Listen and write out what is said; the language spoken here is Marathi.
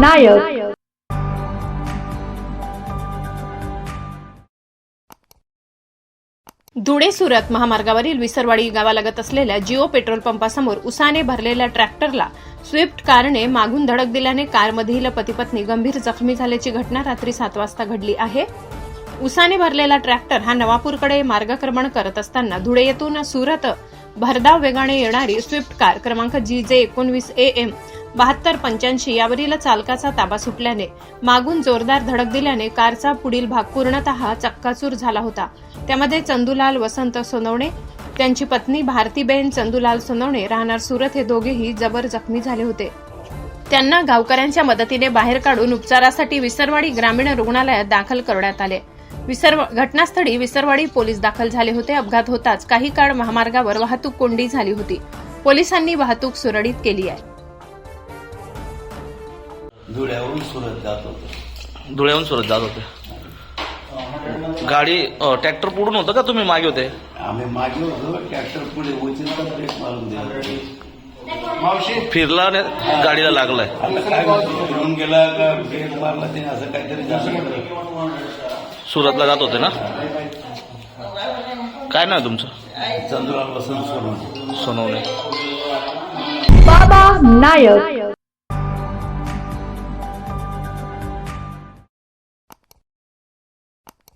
नायक. धुळे सुरत महामार्गावरील विसरवाडी गावालगत असलेल्या जिओ पेट्रोल पंपासमोर उसाने भरलेल्या ट्रॅक्टरला स्विफ्ट कारने मागून धडक दिल्याने कारमधील पतीपत्नी गंभीर जखमी झाल्याची घटना रात्री सात वाजता घडली आहे. उसाने भरलेला ट्रॅक्टर हा नवापूरकडे मार्गक्रमण करत असताना धुळे येथून सुरत भरधाव वेगाने येणारी स्विफ्ट कार क्रमांक जी जे एकोणवीस ए एम बहात्तर पंच्याऐंशी यावरील चालकाचा ताबा सुटल्याने मागून जोरदार धडक दिल्याने कारचा पुढील भाग पूर्णतः चक्काचूर झाला होता. त्यामध्ये चंदूलाल वसंत सोनवणे त्यांची पत्नी भारतीबेन चंदूलाल सोनवणे राहणार सुरत हे दोघेही जबर जखमी झाले होते. त्यांना गावकऱ्यांच्या मदतीने बाहेर काढून उपचारासाठी विसरवाडी ग्रामीण रुग्णालयात दाखल करण्यात आले. विसर्व घटनास्थळी विसरवाडी पोलीस दाखल झाले होते. अपघात होताच काही काळ महामार्गावर वाहतूक कोंडी झाली होती. पोलिसांनी वाहतूक सुरळीत केली आहे. धुळ्यावरून सुरत जात होतो. धुळ्याहून सुरत जात होते. गाडी ट्रॅक्टर पुढून होतं का तुम्ही मागे होते? आम्ही मागे होतो ट्रॅक्टर पुढे उचलता ब्रेक मारून दिला. फिरला आणि गाडीला लागलाय. फिरून गेला का ब्रेक मारला त्याने असं काहीतरी सुरतला जात होते ना? काय नाव आहे तुमचं? चंद्राला वसंत सोडून. सोनवणे. बाबा नायक.